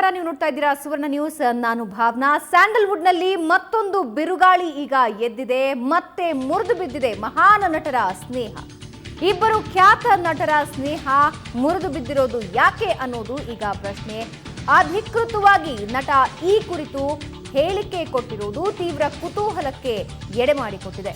ನಮಸ್ಕಾರ ನೀವು ನೋಡ್ತಾ ಇದ್ದೀರಾ ಸುವರ್ಣ ನ್ಯೂಸ್. ನಾನು ಭಾವನಾ. ಸ್ಯಾಂಡಲ್ವುಡ್ನಲ್ಲಿ ಮತ್ತೊಂದು ಬಿರುಗಾಳಿ ಈಗ ಎದ್ದಿದೆ. ಮತ್ತೆ ಮುರಿದು ಬಿದ್ದಿದೆ ಮಹಾನ್ ನಟರ ಸ್ನೇಹ. ಇಬ್ಬರು ಖ್ಯಾತ ನಟರ ಸ್ನೇಹ ಮುರಿದು ಬಿದ್ದಿರೋದು ಯಾಕೆ ಅನ್ನೋದು ಈಗ ಪ್ರಶ್ನೆ. ಅಧಿಕೃತವಾಗಿ ನಟ ಈ ಕುರಿತು ಹೇಳಿಕೆ ಕೊಟ್ಟಿರುವುದು ತೀವ್ರ ಕುತೂಹಲಕ್ಕೆ ಎಡೆ ಮಾಡಿಕೊಟ್ಟಿದೆ.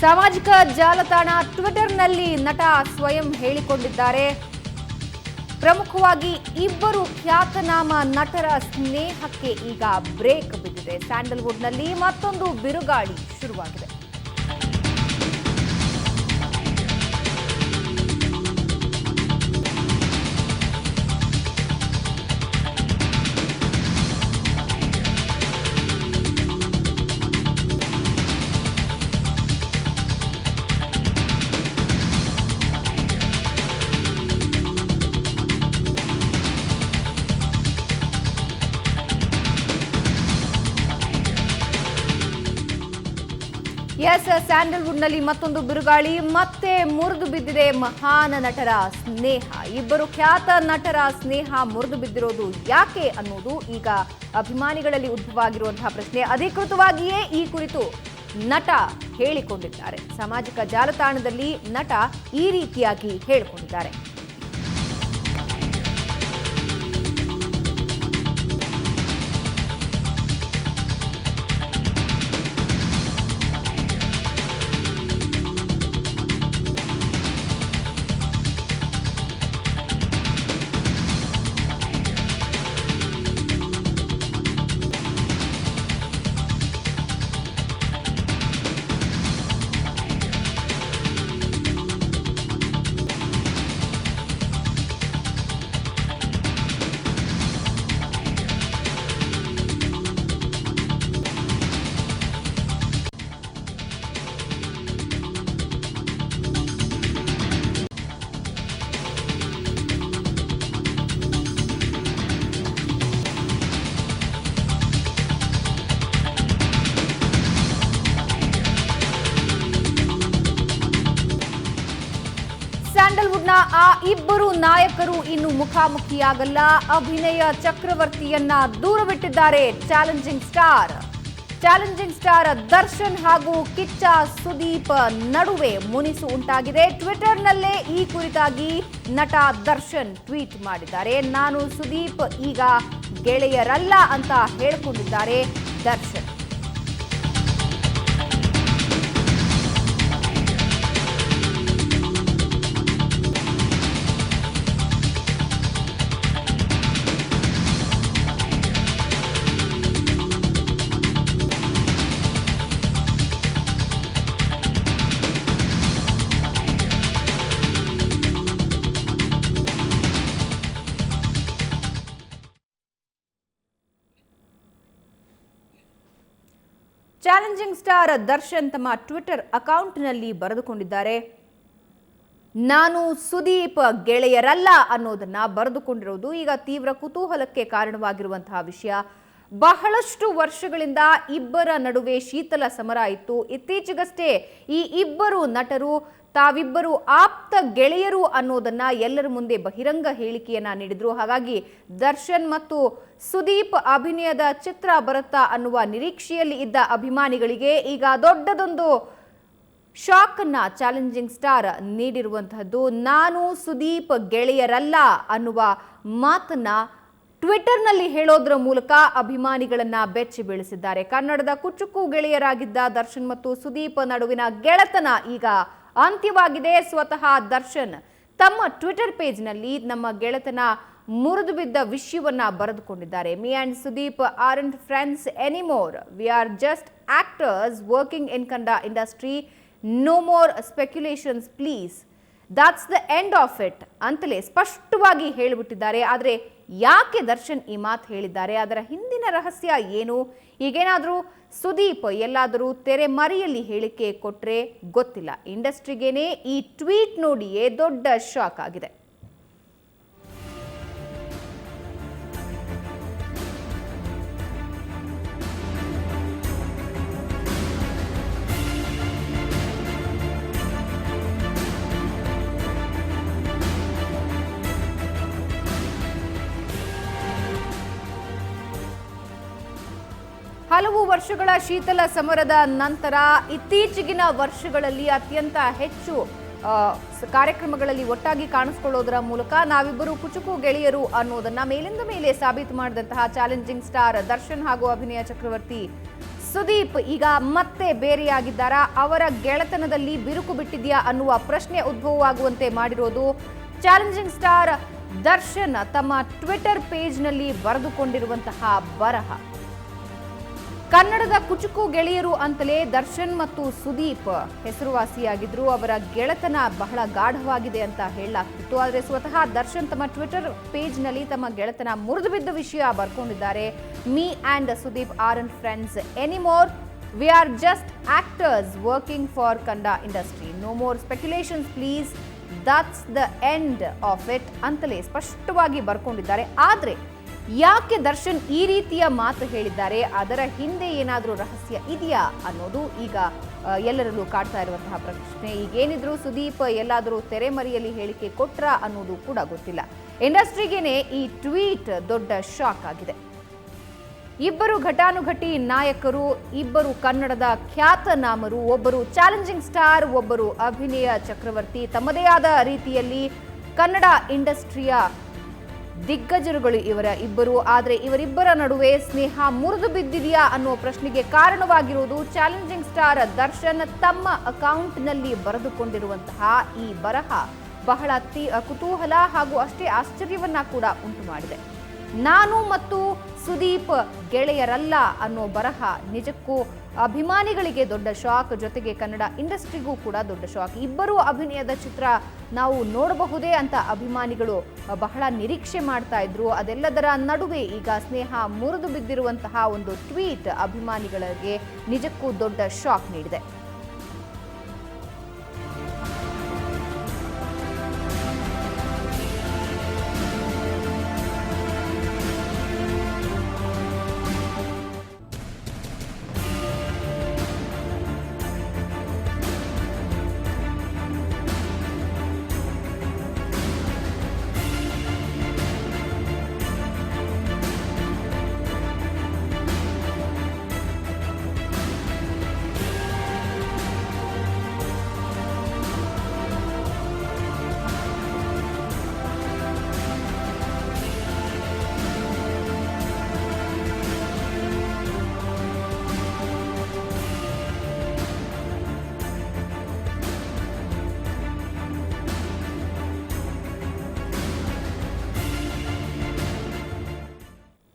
ಸಾಮಾಜಿಕ ಜಾಲತಾಣ ಟ್ವಿಟರ್ನಲ್ಲಿ ನಟ ಸ್ವಯಂ ಹೇಳಿಕೊಂಡಿದ್ದಾರೆ. ಪ್ರಮುಖವಾಗಿ ಇಬ್ಬರು ಖ್ಯಾತನಾಮ ನಟರ ಸ್ನೇಹಕ್ಕೆ ಈಗ ಬ್ರೇಕ್ ಬಿದ್ದಿದೆ. ಸ್ಯಾಂಡಲ್ವುಡ್ನಲ್ಲಿ ಮತ್ತೊಂದು ಬಿರುಗಾಳಿ ಶುರುವಾಗಿದೆ. ಸ್ಯಾಂಡಲ್ವುಡ್ನಲ್ಲಿ ಮತ್ತೊಂದು ಬಿರುಗಾಳಿ. ಮತ್ತೆ ಮುರಿದು ಬಿದ್ದಿದೆ ಮಹಾನ್ ನಟರ ಸ್ನೇಹ. ಇಬ್ಬರು ಖ್ಯಾತ ನಟರ ಸ್ನೇಹ ಮುರಿದು ಬಿದ್ದಿರೋದು ಯಾಕೆ ಅನ್ನೋದು ಈಗ ಅಭಿಮಾನಿಗಳಲ್ಲಿ ಉದ್ಭವ ಆಗಿರುವಂತಹ ಪ್ರಶ್ನೆ ಅಧಿಕೃತವಾಗಿಯೇ ಈ ಕುರಿತು ನಟ ಹೇಳಿಕೊಂಡಿದ್ದಾರೆ. ಸಾಮಾಜಿಕ ಜಾಲತಾಣದಲ್ಲಿ ನಟ ಈ ರೀತಿಯಾಗಿ ಹೇಳಿಕೊಂಡಿದ್ದಾರೆ. ಆ ಇಬ್ಬರು ನಾಯಕರು ಇನ್ನು ಮುಖಾಮುಖಿಯಾಗಲ್ಲ. ಅಭಿನಯ ಚಕ್ರವರ್ತಿಯನ್ನ ದೂರವಿಟ್ಟಿದ್ದಾರೆ challenging star. Challenging star Darshan ಹಾಗೂ ಕಿಚ್ಚ ಸುದೀಪ್ ನಡುವೆ ಮುನಿಸು ಉಂಟಾಗಿದೆ. ಟ್ವಿಟರ್ನಲ್ಲೇ ಈ ಕುರಿತಾಗಿ ನಟ ದರ್ಶನ್ ಟ್ವೀಟ್ ಮಾಡಿದ್ದಾರೆ. ನಾನು ಸುದೀಪ್ ಈಗ ಗೆಳೆಯರಲ್ಲ ಅಂತ ಹೇಳಿಕೊಂಡಿದ್ದಾರೆ ದರ್ಶನ್. ಚಾಲೆಂಜಿಂಗ್ ಸ್ಟಾರ್ ದರ್ಶನ್ ತಮ್ಮ ಟ್ವಿಟರ್ ಅಕೌಂಟ್ನಲ್ಲಿ ಬರೆದುಕೊಂಡಿದ್ದಾರೆ. ನಾನು ಸುದೀಪ್ ಗೆಳೆಯರಲ್ಲ ಅನ್ನೋದನ್ನ ಬರೆದುಕೊಂಡಿರೋದು ಈಗ ತೀವ್ರ ಕುತೂಹಲಕ್ಕೆ ಕಾರಣವಾಗಿರುವಂತಹ ವಿಷಯ. ಬಹಳಷ್ಟು ವರ್ಷಗಳಿಂದ ಇಬ್ಬರ ನಡುವೆ ಶೀತಲ ಸಮರ ಇತ್ತು. ಇತ್ತೀಚೆಗಷ್ಟೇ ಈ ಇಬ್ಬರು ನಟರು ತಾವಿಬ್ಬರು ಆಪ್ತ ಗೆಳೆಯರು ಅನ್ನೋದನ್ನ ಎಲ್ಲರ ಮುಂದೆ ಬಹಿರಂಗ ಹೇಳಿಕೆಯನ್ನ ನೀಡಿದ್ರು. ಹಾಗಾಗಿ ದರ್ಶನ್ ಮತ್ತು ಸುದೀಪ್ ಅಭಿನಯದ ಚಿತ್ರ ಬರುತ್ತಾ ಅನ್ನುವ ನಿರೀಕ್ಷೆಯಲ್ಲಿ ಇದ್ದ ಅಭಿಮಾನಿಗಳಿಗೆ ಈಗ ದೊಡ್ಡದೊಂದು ಶಾಕ್ ಅನ್ನ ಚಾಲೆಂಜಿಂಗ್ ಸ್ಟಾರ್ ನೀಡಿರುವಂತಹದ್ದು, ನಾನು ಸುದೀಪ್ ಗೆಳೆಯರಲ್ಲ ಅನ್ನುವ ಮಾತನ್ನ ಟ್ವಿಟರ್ನಲ್ಲಿ ಹೇಳೋದ್ರ ಮೂಲಕ ಅಭಿಮಾನಿಗಳನ್ನ ಬೆಚ್ಚಿ ಬೀಳಿಸಿದ್ದಾರೆ. ಕನ್ನಡದ ಕುಚುಕು ಗೆಳೆಯರಾಗಿದ್ದ ದರ್ಶನ್ ಮತ್ತು ಸುದೀಪ್ ನಡುವಿನ ಗೆಳೆತನ ಈಗ ಅಂತ್ಯವಾಗಿದೆ. ಸ್ವತಃ ದರ್ಶನ್ ತಮ್ಮ ಟ್ವಿಟರ್ ಪೇಜ್ನಲ್ಲಿ ನಮ್ಮ ಗೆಳೆತನ ಮುರಿದು ಬಿದ್ದ ವಿಷಯವನ್ನ ಬರೆದುಕೊಂಡಿದ್ದಾರೆ. Me and Sudeep aren't friends anymore. We are just actors working in Kannada industry. No more speculations, please. That's the end of it ಅಂತಲೇ ಸ್ಪಷ್ಟವಾಗಿ ಹೇಳಿಬಿಟ್ಟಿದ್ದಾರೆ. ಆದರೆ ಯಾಕೆ ದರ್ಶನ್ ಈ ಮಾತು ಹೇಳಿದ್ದಾರೆ? ಅದರ ಹಿಂದಿನ ರಹಸ್ಯ ಏನು? ಈಗೇನಾದರೂ ಸುದೀಪ್ ಎಲ್ಲಾದರೂ ತೆರೆ ಮರೆಯಲ್ಲಿ ಹೇಳಿಕೆ ಕೊಟ್ಟರೆ ಗೊತ್ತಿಲ್ಲ. ಇಂಡಸ್ಟ್ರಿಗೇನೆ ಈ ಟ್ವೀಟ್ ನೋಡಿಯೇ ದೊಡ್ಡ ಶಾಕ್ ಆಗಿದೆ. ಹಲವು ವರ್ಷಗಳ ಶೀತಲ ಸಮರದ ನಂತರ ಇತ್ತೀಚೆಗಿನ ವರ್ಷಗಳಲ್ಲಿ ಅತ್ಯಂತ ಹೆಚ್ಚು ಕಾರ್ಯಕ್ರಮಗಳಲ್ಲಿ ಒಟ್ಟಾಗಿ ಕಾಣಿಸ್ಕೊಳ್ಳೋದರ ಮೂಲಕ ನಾವಿಬ್ಬರು ಕುಚುಕು ಗೆಳೆಯರು ಅನ್ನೋದನ್ನ ಮೇಲಿಂದ ಮೇಲೆ ಸಾಬೀತು ಮಾಡಿದಂತಹ ಚಾಲೆಂಜಿಂಗ್ ಸ್ಟಾರ್ ದರ್ಶನ್ ಹಾಗೂ ಅಭಿನಯ ಚಕ್ರವರ್ತಿ ಸುದೀಪ್ ಈಗ ಮತ್ತೆ ಬೇರೆಯಾಗಿದ್ದಾರ. ಅವರ ಗೆಳೆತನದಲ್ಲಿ ಬಿರುಕು ಬಿಟ್ಟಿದೆಯಾ ಅನ್ನುವ ಪ್ರಶ್ನೆ ಉದ್ಭವವಾಗುವಂತೆ ಮಾಡಿರೋದು ಚಾಲೆಂಜಿಂಗ್ ಸ್ಟಾರ್ ದರ್ಶನ್ ತಮ್ಮ ಟ್ವಿಟರ್ ಪೇಜ್ನಲ್ಲಿ ಬರೆದುಕೊಂಡಿರುವಂತಹ ಬರಹ. ಕನ್ನಡದ ಕುಚುಕು ಗೆಳೆಯರು ಅಂತಲೇ ದರ್ಶನ್ ಮತ್ತು ಸುದೀಪ್ ಹೆಸರುವಾಸಿಯಾಗಿದ್ರು. ಅವರ ಗೆಳೆತನ ಬಹಳ ಗಾಢವಾಗಿದೆ ಅಂತ ಹೇಳಲಾಗ್ತಿತ್ತು. ಆದರೆ ಸ್ವತಃ ದರ್ಶನ್ ತಮ್ಮ ಟ್ವಿಟರ್ ಪೇಜ್ನಲ್ಲಿ ತಮ್ಮ ಗೆಳೆತನ ಮುರಿದು ಬಿದ್ದ ವಿಷಯ ಬರ್ಕೊಂಡಿದ್ದಾರೆ. Me and Sudeep aren't friends anymore. We are just actors working for Kannada industry. No more speculations, please. That's the end of it ಅಂತಲೇ ಸ್ಪಷ್ಟವಾಗಿ ಬರ್ಕೊಂಡಿದ್ದಾರೆ. ಆದರೆ ಯಾಕೆ ದರ್ಶನ್ ಈ ರೀತಿಯ ಮಾತು ಹೇಳಿದ್ದಾರೆ? ಅದರ ಹಿಂದೆ ಏನಾದರೂ ರಹಸ್ಯ ಇದೆಯಾ ಅನ್ನೋದು ಈಗ ಎಲ್ಲರಲ್ಲೂ ಕಾಡ್ತಾ ಇರುವಂತಹ ಪ್ರಶ್ನೆ. ಈಗೇನಿದ್ರು ಸುದೀಪ್ ಎಲ್ಲಾದರೂ ತೆರೆಮರೆಯಲ್ಲಿ ಹೇಳಿಕೆ ಕೊಟ್ರ ಅನ್ನೋದು ಕೂಡ ಗೊತ್ತಿಲ್ಲ. ಇಂಡಸ್ಟ್ರಿಗೇನೆ ಈ ಟ್ವೀಟ್ ದೊಡ್ಡ ಶಾಕ್ ಆಗಿದೆ. ಇಬ್ಬರು ಘಟಾನುಘಟಿ ನಾಯಕರು, ಇಬ್ಬರು ಕನ್ನಡದ ಖ್ಯಾತನಾಮರು, ಒಬ್ಬರು ಚಾಲೆಂಜಿಂಗ್ ಸ್ಟಾರ್, ಒಬ್ಬರು ಅಭಿನಯ ಚಕ್ರವರ್ತಿ, ತಮ್ಮದೇ ಆದ ರೀತಿಯಲ್ಲಿ ಕನ್ನಡ ಇಂಡಸ್ಟ್ರಿಯ ದಿಗ್ಗಜರುಗಳು ಇವರ ಇಬ್ಬರು. ಆದರೆ ಇವರಿಬ್ಬರ ನಡುವೆ ಸ್ನೇಹ ಮುರಿದು ಬಿದ್ದಿದೆಯಾ ಅನ್ನುವ ಪ್ರಶ್ನೆಗೆ ಕಾರಣವಾಗಿರುವುದು ಚಾಲೆಂಜಿಂಗ್ ಸ್ಟಾರ್ ದರ್ಶನ್ ತಮ್ಮ ಅಕೌಂಟ್ನಲ್ಲಿ ಬರೆದುಕೊಂಡಿರುವಂತಹ ಈ ಬರಹ ಬಹಳ ತಿ- ಕುತೂಹಲ ಹಾಗೂ ಅಷ್ಟೇ ಆಶ್ಚರ್ಯವನ್ನ ಕೂಡ ಉಂಟು ಮಾಡಿದೆ. ನಾನು ಮತ್ತು ಸುದೀಪ್ ಗೆಳೆಯರಲ್ಲ ಅನ್ನೋ ಬರಹ ನಿಜಕ್ಕೂ ಅಭಿಮಾನಿಗಳಿಗೆ ದೊಡ್ಡ ಶಾಕ್. ಜೊತೆಗೆ ಕನ್ನಡ ಇಂಡಸ್ಟ್ರಿಗೂ ಕೂಡ ದೊಡ್ಡ ಶಾಕ್. ಇಬ್ಬರು ಅಭಿನಯದ ಚಿತ್ರ ನಾವು ನೋಡಬಹುದೇ ಅಂತ ಅಭಿಮಾನಿಗಳು ಬಹಳ ನಿರೀಕ್ಷೆ ಮಾಡ್ತಾ ಇದ್ರು. ಅದೆಲ್ಲದರ ನಡುವೆ ಈಗ ಸ್ನೇಹ ಮುರಿದು ಬಿದ್ದಿರುವಂತಹ ಒಂದು ಟ್ವೀಟ್ ಅಭಿಮಾನಿಗಳಿಗೆ ನಿಜಕ್ಕೂ ದೊಡ್ಡ ಶಾಕ್ ನೀಡಿದೆ.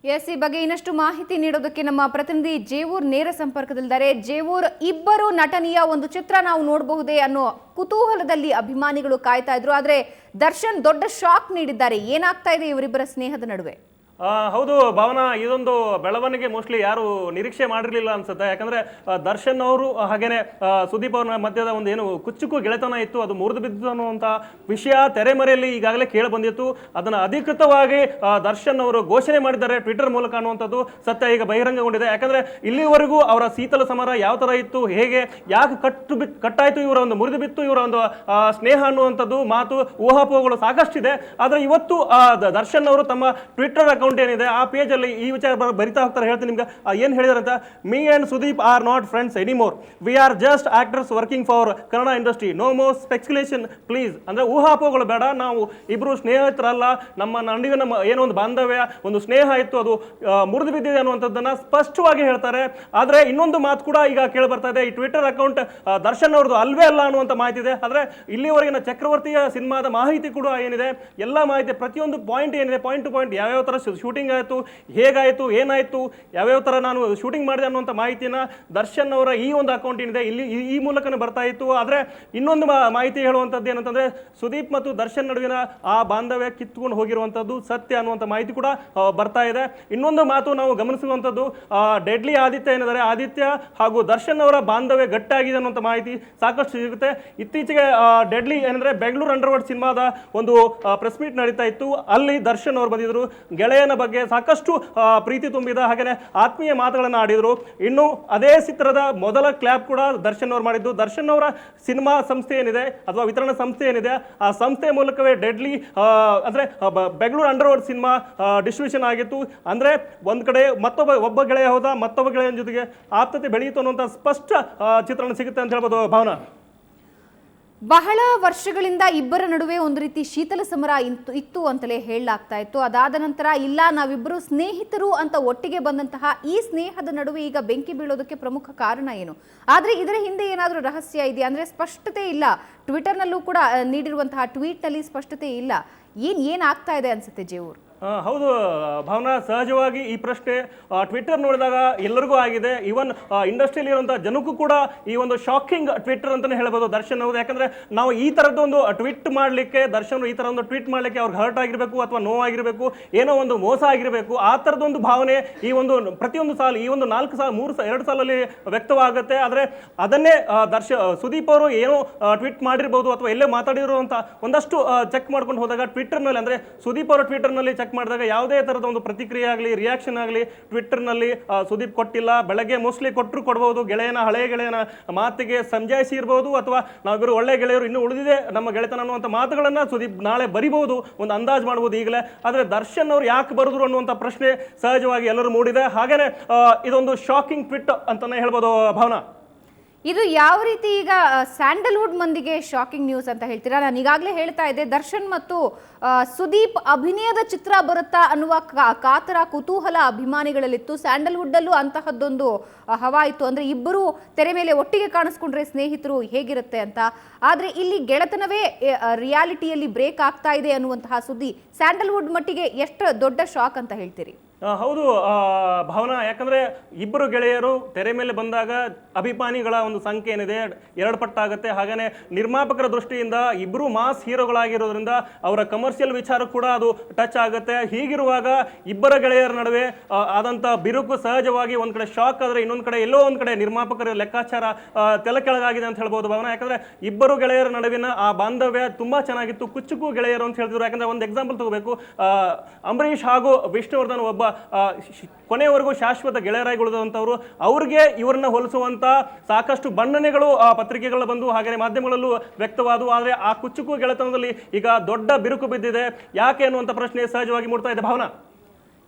ಎಸ್, ಈ ಬಗ್ಗೆ ಇನ್ನಷ್ಟು ಮಾಹಿತಿ ನೀಡೋದಕ್ಕೆ ನಮ್ಮ ಪ್ರತಿನಿಧಿ ಜೇವೂರ್ ನೇರ ಸಂಪರ್ಕದಲ್ಲಿದ್ದಾರೆ. ಜೇವೂರ್, ಇಬ್ಬರು ನಟನೆಯ ಒಂದು ಚಿತ್ರ ನಾವು ನೋಡಬಹುದೇ ಅನ್ನೋ ಕುತೂಹಲದಲ್ಲಿ ಅಭಿಮಾನಿಗಳು ಕಾಯ್ತಾ ಇದ್ರು. ಆದ್ರೆ ದರ್ಶನ್ ದೊಡ್ಡ ಶಾಕ್ ನೀಡಿದ್ದಾರೆ. ಏನಾಗ್ತಾ ಇದೆ ಇವರಿಬ್ಬರ ಸ್ನೇಹದ ನಡುವೆ? ಹೌದು, ಭಾವನಾ, ಇದೊಂದು ಬೆಳವಣಿಗೆ ಮೋಸ್ಟ್ಲಿ ಯಾರು ನಿರೀಕ್ಷೆ ಮಾಡಿರಲಿಲ್ಲ ಅನ್ಸುತ್ತೆ. ಯಾಕಂದ್ರೆ ದರ್ಶನ್ ಅವರು ಹಾಗೇನೆ ಸುದೀಪ್ ಅವ್ರ ಮಧ್ಯದ ಒಂದು ಏನು ಕುಚ್ಚುಕು ಗೆಳೆತನ ಇತ್ತು, ಅದು ಮುರಿದು ಬಿದ್ದು ಅನ್ನುವಂಥ ವಿಷಯ ತೆರೆಮರೆಯಲ್ಲಿ ಈಗಾಗಲೇ ಕೇಳಿ ಬಂದಿತ್ತು. ಅದನ್ನ ಅಧಿಕೃತವಾಗಿ ದರ್ಶನ್ ಅವರು ಘೋಷಣೆ ಮಾಡಿದ್ದಾರೆ ಟ್ವಿಟರ್ ಮೂಲಕ ಅನ್ನುವಂಥದ್ದು ಸತ್ಯ ಈಗ ಬಹಿರಂಗಗೊಂಡಿದೆ. ಯಾಕಂದ್ರೆ, ಇಲ್ಲಿವರೆಗೂ ಅವರ ಶೀತಲ ಸಮರ ಯಾವ ತರ ಇತ್ತು, ಹೇಗೆ, ಯಾಕೆ ಕಟ್ಟು ಬಿತ್ ಕಟ್ಟಾಯಿತು ಇವರ ಒಂದು, ಮುರಿದು ಬಿತ್ತು ಇವರ ಒಂದು ಸ್ನೇಹ ಅನ್ನುವಂಥದ್ದು ಮಾತು, ಊಹಾಪೋಹಗಳು ಸಾಕಷ್ಟಿದೆ. ಆದರೆ ಇವತ್ತು ದರ್ಶನ್ ಅವರು ತಮ್ಮ ಟ್ವಿಟರ್ ಅಕೌಂಟ್ ಏನಿದೆ, ಆ ಪೇಜ್ ಅಲ್ಲಿ ಈ ವಿಚಾರ ಬರಿತಾ ಹೋಗ್ತಾರೆ. ಹೇಳ್ತೀನಿ ನಿಮ್ಗೆ ಏನು ಏನ್ ಹೇಳಿದಾರೆ ಅಂತ me and Sudeep are not friends anymore we are just actors working for Kannada industry no more speculation please ಅಂದ್ರೆ ಊಹಾಪೋಗಳು ಬೇಡ. ನಾವು ಇಬ್ಬರು ಸ್ನೇಹಿತರಲ್ಲ. ನಮ್ಮ ನಡುವೆ ನಮ್ಮ ಏನೋ ಒಂದು ಬಾಂಧವ್ಯ, ಒಂದು ಸ್ನೇಹ ಇತ್ತು. ಅದು ಮುರಿದು ಬಿದ್ದಿದೆ ಅನ್ನುವಂಥದ್ದನ್ನ ಸ್ಪಷ್ಟವಾಗಿ ಹೇಳ್ತಾರೆ. ಆದ್ರೆ ಇನ್ನೊಂದು ಮಾತು ಕೂಡ ಈಗ ಕೇಳಿ ಬರ್ತಾ ಇದೆ. ಈ ಟ್ವಿಟರ್ ಅಕೌಂಟ್ ದರ್ಶನ್ ಅವ್ರದ್ದು ಅಲ್ವೇ ಅಲ್ಲ ಅನ್ನುವಂಥ ಮಾಹಿತಿ ಇದೆ. ಆದ್ರೆ ಇಲ್ಲಿವರೆಗಿನ ಚಕ್ರವರ್ತಿಯ ಸಿನಿಮಾದ ಮಾಹಿತಿ ಕೂಡ ಏನಿದೆ, ಎಲ್ಲ ಮಾಹಿತಿ, ಪ್ರತಿಯೊಂದು ಪಾಯಿಂಟ್ ಏನಿದೆ ಪಾಯಿಂಟ್ ಟು ಪಾಯಿಂಟ್ ಯಾವ್ಯಾವ ತರ ಶೂಟಿಂಗ್ ಆಯಿತು, ಹೇಗಾಯಿತು, ಏನಾಯಿತು, ಯಾವ್ಯಾವ ಥರ ನಾನು ಶೂಟಿಂಗ್ ಮಾಡಿದೆ ಅನ್ನುವಂಥ ಮಾಹಿತಿನ ದರ್ಶನ್ ಅವರ ಈ ಒಂದು ಅಕೌಂಟ್ ಏನಿದೆ, ಇಲ್ಲಿ ಈ- ಮೂಲಕನೇ ಬರ್ತಾ ಇತ್ತು. ಆದರೆ ಇನ್ನೊಂದು ಮಾಹಿತಿ ಹೇಳುವಂಥದ್ದು ಏನಂತಂದರೆ, ಸುದೀಪ್ ಮತ್ತು ದರ್ಶನ್ ನಡುವಿನ ಆ ಬಾಂಧವ್ಯ ಕಿತ್ಕೊಂಡು ಹೋಗಿರುವಂಥದ್ದು ಸತ್ಯ ಅನ್ನುವಂಥ ಮಾಹಿತಿ ಕೂಡ ಬರ್ತಾ ಇದೆ. ಇನ್ನೊಂದು ಮಾತು ನಾವು ಗಮನಿಸುವಂಥದ್ದು ಡೆಡ್ಲಿ ಆದಿತ್ಯ ಏನಿದ್ದಾರೆ ಆದಿತ್ಯ ಹಾಗೂ ದರ್ಶನ್ ಅವರ ಬಾಂಧವ್ಯ ಗಟ್ಟಾಗಿದೆ ಅನ್ನುವಂಥ ಮಾಹಿತಿ ಸಾಕಷ್ಟು ಸಿಗುತ್ತೆ. ಇತ್ತೀಚೆಗೆ ಡೆಡ್ಲಿ ಏನಂದರೆ, ಬೆಂಗಳೂರು ಅಂಡರ್ವರ್ಡ್ ಸಿನಿಮಾದ ಒಂದು ಪ್ರೆಸ್ ಮೀಟ್ ನಡೀತಾ ಇತ್ತು. ಅಲ್ಲಿ ದರ್ಶನ್ ಅವರು ಬಂದಿದ್ರು. ಗೆಳೆಯನ ಬಗ್ಗೆ ಸಾಕಷ್ಟು ಪ್ರೀತಿ ತುಂಬಿದ ಹಾಗೆಯೇ ಆತ್ಮೀಯ ಮಾತುಗಳನ್ನು ಆಡಿದ್ರು. ಇನ್ನು ಅದೇ ಚಿತ್ರದ ಮೊದಲ ಕ್ಲ್ಯಾಪ್ ಕೂಡ ದರ್ಶನ್ ಅವರು ಮಾಡಿದ್ದು. ದರ್ಶನ್ ಅವರ ಸಿನಿಮಾ ಸಂಸ್ಥೆ ಏನಿದೆ ಅಥವಾ ವಿತರಣಾ ಸಂಸ್ಥೆ ಏನಿದೆ, ಆ ಸಂಸ್ಥೆ ಮೂಲಕವೇ ಡೆಡ್ಲಿ ಅಂದರೆ ಬೆಂಗಳೂರು ಅಂಡರ್ವರ್ಡ್ ಸಿನಿಮಾ ಡಿಸ್ಟ್ರಿಬ್ಯೂಷನ್ ಆಗಿತ್ತು. ಅಂದ್ರೆ, ಒಂದ್ ಕಡೆ ಮತ್ತೊಬ್ಬ, ಒಬ್ಬ ಗೆಳೆಯ ಹೋದ, ಮತ್ತೊಬ್ಬ ಗೆಳೆಯನ ಜೊತೆಗೆ ಆಪ್ತತೆ ಬೆಳೆಯಿತು ಅನ್ನುವಂಥ ಸ್ಪಷ್ಟ ಚಿತ್ರಣ ಸಿಗುತ್ತೆ ಅಂತ ಹೇಳ್ಬೋದು ಭಾವನಾ. ಬಹಳ ವರ್ಷಗಳಿಂದ ಇಬ್ಬರ ನಡುವೆ ಒಂದು ರೀತಿ ಶೀತಲ ಸಮರ ಇತ್ತು ಇತ್ತು ಅಂತಲೇ ಹೇಳಲಾಗ್ತಾ ಇತ್ತು. ಅದಾದ ನಂತರ, ಇಲ್ಲ, ನಾವಿಬ್ಬರು ಸ್ನೇಹಿತರು ಅಂತ ಒಟ್ಟಿಗೆ ಬಂದಂತಹ ಈ ಸ್ನೇಹದ ನಡುವೆ ಈಗ ಬೆಂಕಿ ಬೀಳೋದಕ್ಕೆ ಪ್ರಮುಖ ಕಾರಣ ಏನು? ಆದರೆ ಇದರ ಹಿಂದೆ ಏನಾದರೂ ರಹಸ್ಯ ಇದೆಯಾ? ಅಂದರೆ ಸ್ಪಷ್ಟತೆ ಇಲ್ಲ. ಟ್ವಿಟರ್ನಲ್ಲೂ ಕೂಡ ನೀಡಿರುವಂತಹ ಟ್ವೀಟ್ನಲ್ಲಿ ಸ್ಪಷ್ಟತೆ ಇಲ್ಲ. ಏನು ಏನಾಗ್ತಾ ಇದೆ ಅನ್ಸುತ್ತೆ ಜೇವೂರ್ ಹೌದು, ಭಾವನಾ, ಸಹಜವಾಗಿ ಈ ಪ್ರಶ್ನೆ ಟ್ವಿಟರ್ ನೋಡಿದಾಗ ಎಲ್ಲರಿಗೂ ಆಗಿದೆ. ಈವನ್ ಇಂಡಸ್ಟ್ರಿಯಲ್ಲಿ ಇರುವಂಥ ಜನಕ್ಕೂ ಕೂಡ ಈ ಒಂದು ಶಾಕಿಂಗ್ ಟ್ವಿಟರ್ ಅಂತಲೇ ಹೇಳ್ಬೋದು. ದರ್ಶನ್ ಅವರು ಯಾಕಂದ್ರೆ ನಾವು ಈ ಥರದ್ದು ಒಂದು ಟ್ವಿಟ್ ಮಾಡಲಿಕ್ಕೆ, ದರ್ಶನ್ ಈ ಥರ ಒಂದು ಟ್ವೀಟ್ ಮಾಡಲಿಕ್ಕೆ ಅವ್ರಿಗೆ ಹರ್ಟ್ ಆಗಿರಬೇಕು ಅಥವಾ ನೋವಾಗಿರಬೇಕು ಏನೋ ಒಂದು ಮೋಸ ಆಗಿರಬೇಕು, ಆ ಥರದೊಂದು ಭಾವನೆ ಈ ಒಂದು ಪ್ರತಿಯೊಂದು ಸಾಲ, ಈ ಒಂದು ನಾಲ್ಕು ಸಾಲ, ಮೂರು ಸಾ, ಎರಡು ಸಾಲಲ್ಲಿ ವ್ಯಕ್ತವಾಗುತ್ತೆ. ಆದರೆ ಅದನ್ನೇ ದರ್ಶ, ಸುದೀಪ್ ಅವರು ಏನೋ ಟ್ವೀಟ್ ಮಾಡಿರ್ಬೋದು ಅಥವಾ ಎಲ್ಲೇ ಮಾತಾಡಿರೋ ಅಂತ ಒಂದಷ್ಟು ಚೆಕ್ ಮಾಡ್ಕೊಂಡು ಹೋದಾಗ ಟ್ವಿಟ್ಟರ್ನಲ್ಲಿ ಅಂದರೆ ಸುದೀಪ್ ಅವರ ಟ್ವಿಟ್ಟರ್ನಲ್ಲಿ ಚೆಕ್ ಮಾಡಿದಾಗ ಯಾವುದೇ ಥರದ ಒಂದು ಪ್ರತಿಕ್ರಿಯೆ ಆಗಲಿ ರಿಯಾಕ್ಷನ್ ಆಗಲಿ ಟ್ವಿಟ್ಟರ್ನಲ್ಲಿ ಸುದೀಪ್ ಕೊಟ್ಟಿಲ್ಲ. ಬೆಳಗ್ಗೆ ಮೋಸ್ಟ್ಲಿ ಕೊಟ್ಟರು ಕೊಡ್ಬೋದು. ಗೆಳೆಯನ, ಹಳೆಯ ಗೆಳೆಯನ ಮಾತಿಗೆ ಸಂಜಾಯಿಸಿ ಇರ್ಬೋದು ಅಥವಾ ನಾವಿಬ್ಬರು ಒಳ್ಳೆ ಗೆಳೆಯರು ಇನ್ನೂ ಉಳಿದಿದೆ ನಮ್ಮ ಗೆಳೆತನ ಅನ್ನುವಂಥ ಮಾತುಗಳನ್ನು ಸುದೀಪ್ ನಾಳೆ ಬರಿಬೋದು. ಒಂದು ಅಂದಾಜು ಮಾಡ್ಬೋದು ಈಗಲೇ. ಆದರೆ ದರ್ಶನ್ ಅವರು ಯಾಕೆ ಬರೆದ್ರು ಅನ್ನುವಂಥ ಪ್ರಶ್ನೆ ಸಹಜವಾಗಿ ಎಲ್ಲರೂ ಮೂಡಿದೆ. ಹಾಗೆಯೇ ಇದೊಂದು ಶಾಕಿಂಗ್ ಟ್ವಿಟ್ ಅಂತಾನೆ ಹೇಳ್ಬೋದು, ಭಾವನಾ. ಇದು ಯಾವ ರೀತಿ ಈಗ ಸ್ಯಾಂಡಲ್ವುಡ್ ಮಂದಿಗೆ ಶಾಕಿಂಗ್ ನ್ಯೂಸ್ ಅಂತ ಹೇಳ್ತೀರಾ? ನಾನು ಈಗಾಗಲೇ ಹೇಳ್ತಾ ಇದ್ದೆ ದರ್ಶನ್ ಮತ್ತು ಸುದೀಪ್ ಅಭಿನಯದ ಚಿತ್ರ ಬರುತ್ತಾ ಅನ್ನುವ ಕಾತರ ಕುತೂಹಲ ಅಭಿಮಾನಿಗಳಲ್ಲಿತ್ತು. ಸ್ಯಾಂಡಲ್ವುಡ್ಡಲ್ಲೂ ಅಂತಹದ್ದೊಂದು ಆ, ಹವಾ ಇತ್ತು. ಅಂದ್ರೆ ಇಬ್ಬರು ತೆರೆ ಮೇಲೆ ಒಟ್ಟಿಗೆ ಕಾಣಿಸ್ಕೊಂಡ್ರೆ ಸ್ನೇಹಿತರು ಹೇಗಿರುತ್ತೆ ಅಂತ. ಆದರೆ ಇಲ್ಲಿ ಗೆಳೆತನವೇ ರಿಯಾಲಿಟಿಯಲ್ಲಿ ಬ್ರೇಕ್ ಆಗ್ತಾ ಇದೆ ಅನ್ನುವಂತಹ ಸುದ್ದಿ ಸ್ಯಾಂಡಲ್ವುಡ್ ಮಟ್ಟಿಗೆ ಎಷ್ಟು ದೊಡ್ಡ ಶಾಕ್ ಅಂತ ಹೇಳ್ತೀರಿ? ಹೌದು ಭಾವನಾ, ಯಾಕಂದ್ರೆ ಇಬ್ಬರು ಗೆಳೆಯರು ತೆರೆ ಮೇಲೆ ಬಂದಾಗ ಅಭಿಮಾನಿಗಳ ಒಂದು ಸಂಖ್ಯೆ ಏನಿದೆ, ಎರಡು ಪಟ್ಟಾಗುತ್ತೆ. ಹಾಗೆಯೇ ನಿರ್ಮಾಪಕರ ದೃಷ್ಟಿಯಿಂದ ಇಬ್ಬರು ಮಾಸ್ ಹೀರೋಗಳಾಗಿರೋದ್ರಿಂದ ಅವರ ಕಮರ್ಷಿಯಲ್ ವಿಚಾರ ಕೂಡ ಅದು ಟಚ್ ಆಗುತ್ತೆ. ಹೀಗಿರುವಾಗ ಇಬ್ಬರ ಗೆಳೆಯರ ನಡುವೆ ಆದಂಥ ಬಿರುಕು ಸಹಜವಾಗಿ ಒಂದು ಕಡೆ ಶಾಕ್ ಆದ್ರೆ ಇನ್ನೊಂದು ಕಡೆ ಎಲ್ಲೋ ಒಂದು ಕಡೆ ನಿರ್ಮಾಪಕರ ಲೆಕ್ಕಾಚಾರ ತಲೆ ಕೆಳಗಾಗಿದೆ ಅಂತ ಹೇಳ್ಬೋದು ಭಾವನಾ. ಯಾಕಂದ್ರೆ ಇಬ್ಬರು ಗೆಳೆಯರ ನಡುವಿನ ಆ ಬಾಂಧವ್ಯ ತುಂಬಾ ಚೆನ್ನಾಗಿತ್ತು. ಕುಚ್ಚುಕು ಗೆಳೆಯರು ಅಂತ ಹೇಳ್ತಿದ್ರು. ಯಾಕಂದ್ರೆ ಒಂದು ಎಕ್ಸಾಂಪಲ್ ತಗೋಬೇಕು. ಅಂಬರೀಷ್ ಹಾಗೂ ವಿಷ್ಣುವರ್ಧನ್ ಒಬ್ಬ ಕೊನೆಯವರೆಗೂ ಶಾಶ್ವತ ಗೆಳೆಯರಾಗಿ ಉಳಿದಂಥವ್ರು ಅವ್ರಿಗೆ ಇವರನ್ನ ಹೋಲಿಸುವಂಥ ಸಾಕಷ್ಟು ಬಣ್ಣನೆಗಳು ಆ ಪತ್ರಿಕೆಗಳು ಬಂದು ಹಾಗೆ ಮಾಧ್ಯಮಗಳಲ್ಲೂ ವ್ಯಕ್ತವಾದವು. ಆದರೆ ಆ ಕುಚ್ಚುಕು ಗೆಳೆತನದಲ್ಲಿ ಈಗ ದೊಡ್ಡ ಬಿರುಕು ಬಿದ್ದಿದೆ. ಯಾಕೆ ಅನ್ನುವಂಥ ಪ್ರಶ್ನೆ ಸಹಜವಾಗಿ ಮೂಡ್ತಾ ಇದೆ. ಭಾವನಾ?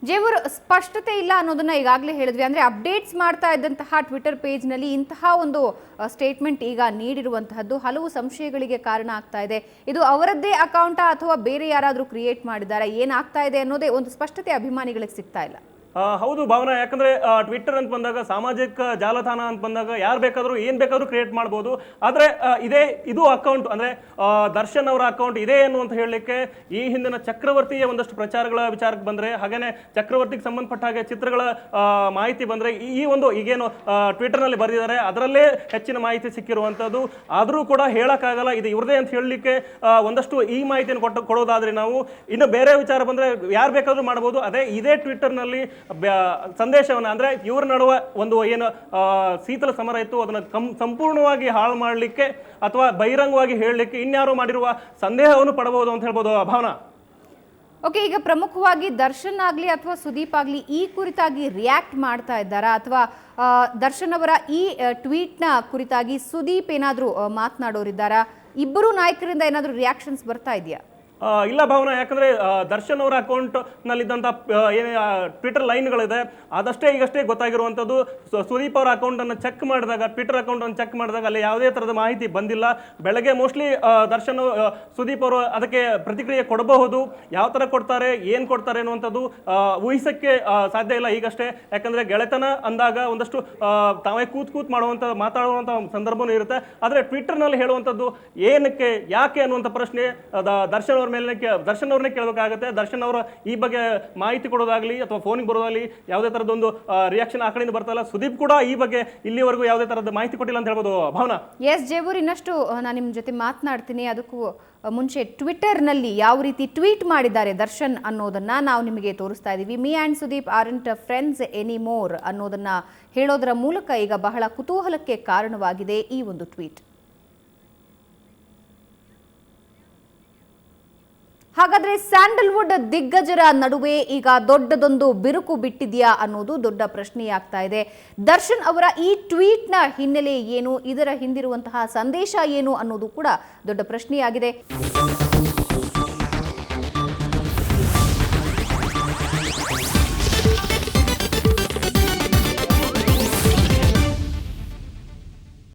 ಜೇವರು ಸ್ಪಷ್ಟತೆ ಇಲ್ಲ ಅನ್ನೋದನ್ನ ಈಗಾಗಲೇ ಹೇಳಿದ್ವಿ. ಅಂದ್ರೆ ಅಪ್ಡೇಟ್ಸ್ ಮಾಡ್ತಾ ಇದ್ದಂತಹ ಟ್ವಿಟರ್ ಪೇಜ್ನಲ್ಲಿ ಇಂತಹ ಒಂದು ಸ್ಟೇಟ್ಮೆಂಟ್ ಈಗ ನೀಡಿರುವಂತಹದ್ದು ಹಲವು ಸಂಶಯಗಳಿಗೆ ಕಾರಣ ಆಗ್ತಾ ಇದೆ. ಇದು ಅವರದ್ದೇ ಅಕೌಂಟಾ ಅಥವಾ ಬೇರೆ ಯಾರಾದರೂ ಕ್ರಿಯೇಟ್ ಮಾಡಿದ್ದಾರೆ? ಏನಾಗ್ತಾ ಇದೆ ಅನ್ನೋದೇ ಒಂದು ಸ್ಪಷ್ಟತೆ ಅಭಿಮಾನಿಗಳಿಗೆ ಸಿಗ್ತಾ ಇಲ್ಲ. ಹೌದು ಭಾವನಾ, ಯಾಕಂದ್ರೆ ಟ್ವಿಟ್ಟರ್ ಅಂತ ಬಂದಾಗ, ಸಾಮಾಜಿಕ ಜಾಲತಾಣ ಅಂತ ಬಂದಾಗ ಯಾರು ಬೇಕಾದರೂ, ಏನು ಬೇಕಾದರೂ ಕ್ರಿಯೇಟ್ ಮಾಡ್ಬೋದು. ಆದರೆ ಇದೇ, ಇದು ಅಕೌಂಟ್ ಅಂದ್ರೆ ದರ್ಶನ್ ಅವರ ಅಕೌಂಟ್ ಇದೇ ಏನು ಅಂತ ಹೇಳಲಿಕ್ಕೆ ಈ ಹಿಂದಿನ ಚಕ್ರವರ್ತಿಯ ಒಂದಷ್ಟು ಪ್ರಚಾರಗಳ ವಿಚಾರಕ್ಕೆ ಬಂದ್ರೆ, ಹಾಗೇನೆ ಚಕ್ರವರ್ತಿಗೆ ಸಂಬಂಧಪಟ್ಟ ಹಾಗೆ ಚಿತ್ರಗಳ ಮಾಹಿತಿ ಬಂದ್ರೆ, ಈ- ಈ ಒಂದು ಈಗೇನು ಟ್ವಿಟರ್ನಲ್ಲಿ ಬರೆದಿದ್ದಾರೆ, ಅದರಲ್ಲೇ ಹೆಚ್ಚಿನ ಮಾಹಿತಿ ಸಿಕ್ಕಿರುವಂಥದ್ದು ಆದರೂ ಕೂಡ ಹೇಳೋಕ್ಕಾಗಲ್ಲ, ಇದು ಇವ್ರದೇ ಅಂತ ಹೇಳಲಿಕ್ಕೆ ಒಂದಷ್ಟು ಈ ಮಾಹಿತಿಯನ್ನು ಕೊಟ್ಟು ಕೊಡೋದಾದರೆ ನಾವು, ಇನ್ನು ಬೇರೆ ವಿಚಾರ ಬಂದ್ರೆ ಯಾರು ಬೇಕಾದರೂ ಮಾಡ್ಬೋದು. ಅದೇ ಇದೇ ಟ್ವಿಟ್ಟರ್ನಲ್ಲಿ ಸಂದೇಶವನ್ನು, ಅಂದರೆ ಇವ್ರ ನಡುವೆ ಒಂದು ಏನು ಶೀತಲ ಸಮರ ಇತ್ತು, ಅದನ್ನು ಕಂ ಸಂಪೂರ್ಣವಾಗಿ ಹಾಳು ಮಾಡಲಿಕ್ಕೆ ಅಥವಾ ಬಹಿರಂಗವಾಗಿ ಹೇಳಲಿಕ್ಕೆ ಇನ್ಯಾರು ಮಾಡಿರುವ ಸಂದೇಹವನ್ನು ಪಡಬಹುದು ಅಂತ ಹೇಳ್ಬೋದು, ಭಾವನಾ? ಓಕೆ ಈಗ ಪ್ರಮುಖವಾಗಿ ದರ್ಶನ್ ಆಗಲಿ ಅಥವಾ ಸುದೀಪ್ ಆಗಲಿ ಈ ಕುರಿತಾಗಿ ರಿಯಾಕ್ಟ್ ಮಾಡ್ತಾ ಇದ್ದಾರಾ? ಅಥವಾ ದರ್ಶನ್ ಅವರ ಈ ಟ್ವೀಟ್ನ ಕುರಿತಾಗಿ ಸುದೀಪ್ ಏನಾದರೂ ಮಾತನಾಡೋರಿದ್ದಾರಾ? ಇಬ್ಬರು ನಾಯಕರಿಂದ ಏನಾದರೂ ರಿಯಾಕ್ಷನ್ಸ್ ಬರ್ತಾ ಇದೆಯಾ? ಇಲ್ಲ ಭಾವನ, ಯಾಕಂದ್ರೆ ದರ್ಶನ್ ಅವರ ಅಕೌಂಟ್ ನಲ್ಲಿದ್ದಂಥ ಏನು ಟ್ವಿಟರ್ ಲೈನ್ಗಳಿದೆ ಅದಷ್ಟೇ ಈಗಷ್ಟೇ ಗೊತ್ತಾಗಿರುವಂಥದ್ದು ಸುದೀಪ್ ಅವರ ಅಕೌಂಟ್ ಅನ್ನು ಚೆಕ್ ಮಾಡಿದಾಗ ಟ್ವಿಟರ್ ಅಕೌಂಟ್ ಅನ್ನು ಚೆಕ್ ಮಾಡಿದಾಗ ಅಲ್ಲಿ ಯಾವುದೇ ಥರದ ಮಾಹಿತಿ ಬಂದಿಲ್ಲ. ಬೆಳಗ್ಗೆ ಮೋಸ್ಟ್ಲಿ ದರ್ಶನ್ ಸುದೀಪ್ ಅವರು ಅದಕ್ಕೆ ಪ್ರತಿಕ್ರಿಯೆ ಕೊಡಬಹುದು. ಯಾವ ಥರ ಕೊಡ್ತಾರೆ, ಏನು ಕೊಡ್ತಾರೆ ಅನ್ನುವಂಥದ್ದು ಊಹಿಸೋಕ್ಕೆ ಸಾಧ್ಯ ಇಲ್ಲ ಈಗಷ್ಟೇ. ಯಾಕಂದ್ರೆ ಗೆಳೆತನ ಅಂದಾಗ ಒಂದಷ್ಟು ತಾವೇ ಕೂತ್ ಕೂತ್ ಮಾಡುವಂಥ, ಮಾತಾಡುವಂಥ ಸಂದರ್ಭವೂ ಇರುತ್ತೆ. ಆದರೆ ಟ್ವಿಟರ್ನಲ್ಲಿ ಹೇಳುವಂಥದ್ದು, ಏನಕ್ಕೆ, ಯಾಕೆ ಅನ್ನುವಂಥ ಪ್ರಶ್ನೆ ದರ್ಶನ್ ಅವ್ರ ಮೇಲೆ ದರ್ಶನ್ ಅವ್ರನ್ನೇ ಕೇಳಬೇಕಾಗುತ್ತೆ. ದರ್ಶನ್ ಅವರ ಈ ಬಗ್ಗೆ ಮಾಹಿತಿ ಕೊಡೋದಾಗ್ಲಿ ಅಥವಾ ಫೋನಿಗೆ ಬರೋದಾಗ್ಲಿ ಯಾವುದೇ ತರದೊಂದು ರಿಯಾಕ್ಷನ್ ಆ ಕಡೆಯಿಂದ ಬರ್ತಾ ಇಲ್ಲ. ಸುದೀಪ್ ಕೂಡ ಈ ಬಗ್ಗೆ ಇಲ್ಲಿವರೆಗೂ ಯಾವುದೇ ತರದ ಮಾಹಿತಿ ಕೊಟ್ಟಿಲ್ಲ ಅಂತ ಹೇಳ್ಬೋದು. ಭಾವನಾ? ಎಸ್ ಜೇಬೂರ್ ಇನ್ನಷ್ಟು ನಾನು ನಿಮ್ಮ ಜೊತೆ ಮಾತನಾಡ್ತೀನಿ. ಅದಕ್ಕೂ ಮುಂಚೆ ಟ್ವಿಟರ್ನಲ್ಲಿ ಯಾವ ರೀತಿ ಟ್ವೀಟ್ ಮಾಡಿದ್ದಾರೆ ದರ್ಶನ್ ಅನ್ನೋದನ್ನ ನಾವು ನಿಮಗೆ ತೋರಿಸ್ತಾ ಇದ್ದೀವಿ me and Sudeep aren't friends any more ಅನ್ನೋದನ್ನ ಹೇಳೋದರ ಮೂಲಕ ಈಗ ಬಹಳ ಕುತೂಹಲಕ್ಕೆ ಕಾರಣವಾಗಿದೆ ಈ ಒಂದು ಟ್ವೀಟ್ ಹಾಗಾದ್ರೆ ಸ್ಯಾಂಡಲ್ವುಡ್ ದಿಗ್ಗಜರ ನಡುವೆ ಈಗ ದೊಡ್ಡದೊಂದು ಬಿರುಕು ಬಿಟ್ಟಿದೆಯಾ ಅನ್ನೋದು ದೊಡ್ಡ ಪ್ರಶ್ನೆಯಾಗ್ತಾ ಇದೆ. ದರ್ಶನ್ ಅವರ ಈ ಟ್ವೀಟ್ನ ಹಿನ್ನೆಲೆ ಏನು, ಇದರ ಹಿಂದಿರುವಂತಹ ಸಂದೇಶ ಏನು ಅನ್ನೋದು ಕೂಡ ದೊಡ್ಡ ಪ್ರಶ್ನೆಯಾಗಿದೆ.